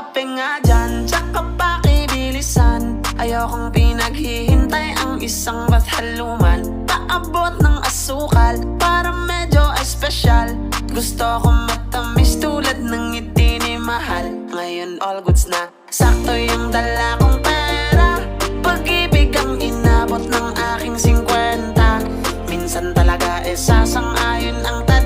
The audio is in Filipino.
kape nga dyan. Tsaka pakibilisan Ayokong pinaghihintay ang isang bathaluman Paabot ng asukal Para medyo espesyal. Gusto kong matamis tulad ng ngiti ni mahal. Ngayon all goods na. Sakto yung dala kong pera. Pag-ibig ang inabot ng aking 50 Minsan talaga eh, isasang ayon ang talaga